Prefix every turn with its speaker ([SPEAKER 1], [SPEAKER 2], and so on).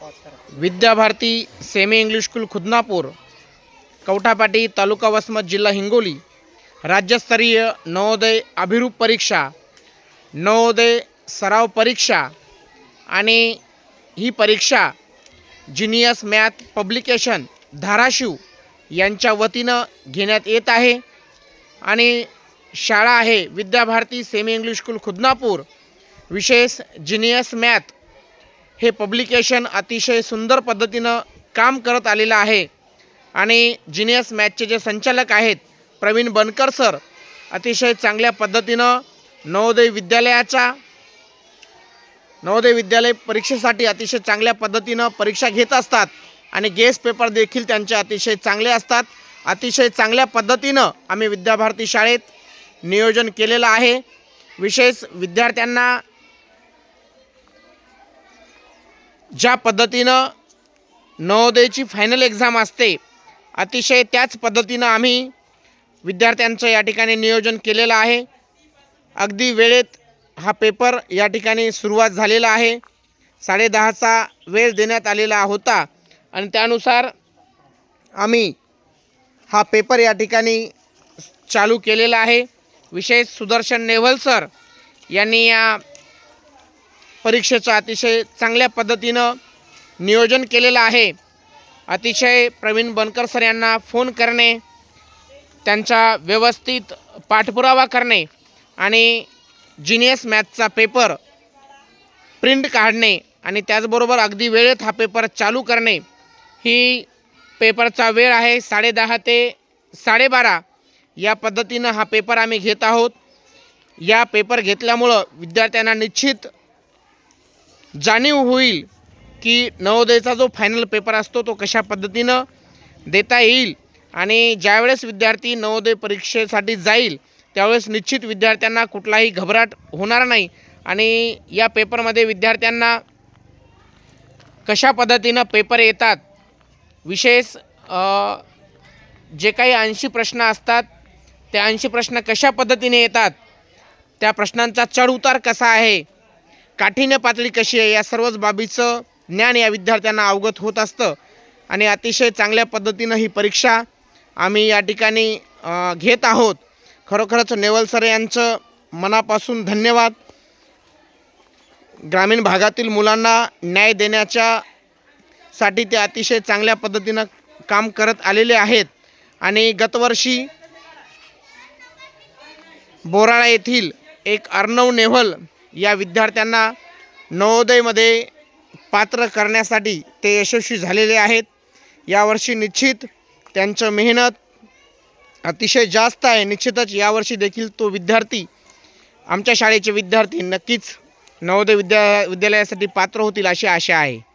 [SPEAKER 1] Vidyabharati semi English school Khudnapur Kavthapati taluka Vasmat जिल्हा हिंगोली राज्यस्तरीय नवोदय अभिरूप परीक्षा नवोदय सराव परीक्षा आणि ही परीक्षा जिनियस मॅथ पब्लिकेशन धाराशिव यांच्या वतीनं घेण्यात येत आहे. आणि शाळा आहे Vidyabharati semi English school Khudnapur विशेष जिनियस मॅथ हे पब्लिकेशन अतिशय सुंदर पद्धतीनं काम करत आलेलं आहे. आणि जिनियस मॅचचे जे संचालक आहेत प्रवीण बनकर सर अतिशय चांगल्या पद्धतीनं नवोदय विद्यालयाचा नवोदय विद्यालय परीक्षेसाठी अतिशय चांगल्या पद्धतीनं परीक्षा घेत असतात आणि गेस्ट पेपर देखील त्यांचे अतिशय चांगले असतात. अतिशय चांगल्या पद्धतीनं आम्ही विद्याभारती शाळेत नियोजन केलेलं आहे. विशेष विद्यार्थ्यांना ज्या पद्धतीनं नवोदयची फायनल एक्झाम असते अतिशय त्याच पद्धतीनं आम्ही विद्यार्थ्यांचं या ठिकाणी नियोजन केलेलं आहे. अगदी वेळेत हा पेपर या ठिकाणी सुरुवात झालेला आहे. साडेदहाचा वेळ देण्यात आलेला होता आणि त्यानुसार आम्ही हा पेपर या ठिकाणी चालू केलेला आहे. विशेष सुदर्शन नेव्हल सर यांनी या परीक्षेचं अतिशय चांगल्या पद्धतीनं नियोजन केलेलं आहे. अतिशय प्रवीण बनकर सर यांना फोन करणे त्यांचा व्यवस्थित पाठपुरावा करणे आणि जिनियस मॅथचा पेपर प्रिंट काढणे आणि त्याचबरोबर अगदी वेळेत हा पेपर चालू करणे. ही पेपरचा वेळ आहे साडेदहा ते साडेबारा. या पद्धतीनं हा पेपर आम्ही घेत आहोत. या पेपर घेतल्यामुळं विद्यार्थ्यांना निश्चित जाणीव होईल की नवोदयचा जो फायनल पेपर असतो तो कशा पद्धतीनं देता येईल आणि ज्यावेळेस विद्यार्थी नवोदय परीक्षेसाठी जाईल त्यावेळेस निश्चित विद्यार्थ्यांना कुठलाही घबराट होणार नाही. आणि या पेपरमध्ये विद्यार्थ्यांना कशा पद्धतीनं पेपर येतात विशेष जे काही ऐंशी प्रश्न असतात ते ऐंशी प्रश्न कशा पद्धतीने येतात त्या प्रश्नांचा चढउतार कसा आहे काठीण्य पातळी कशी आहे या सर्वच बाबीचं ज्ञान या विद्यार्थ्यांना अवगत होत असतं. आणि अतिशय चांगल्या पद्धतीनं ही परीक्षा आम्ही या ठिकाणी घेत आहोत. खरोखरच नेवल सर यांचं मनापासून धन्यवाद. ग्रामीण भागातील मुलांना न्याय देण्याच्या साठी ते अतिशय चांगल्या पद्धतीनं काम करत आलेले आहेत. आणि गतवर्षी बोराळा येथील एक अर्णव नेव्हल या विद्यार्थ्यांना नवोदयमध्ये पात्र करण्यासाठी ते यशस्वी झालेले आहेत. यावर्षी निश्चित त्यांचं मेहनत अतिशय जास्त आहे. निश्चितच यावर्षी देखील तो विद्यार्थी आमच्या शाळेचे विद्यार्थी नक्कीच नवोदय विद्या विद्यालयासाठी पात्र होतील अशी आशा आहे.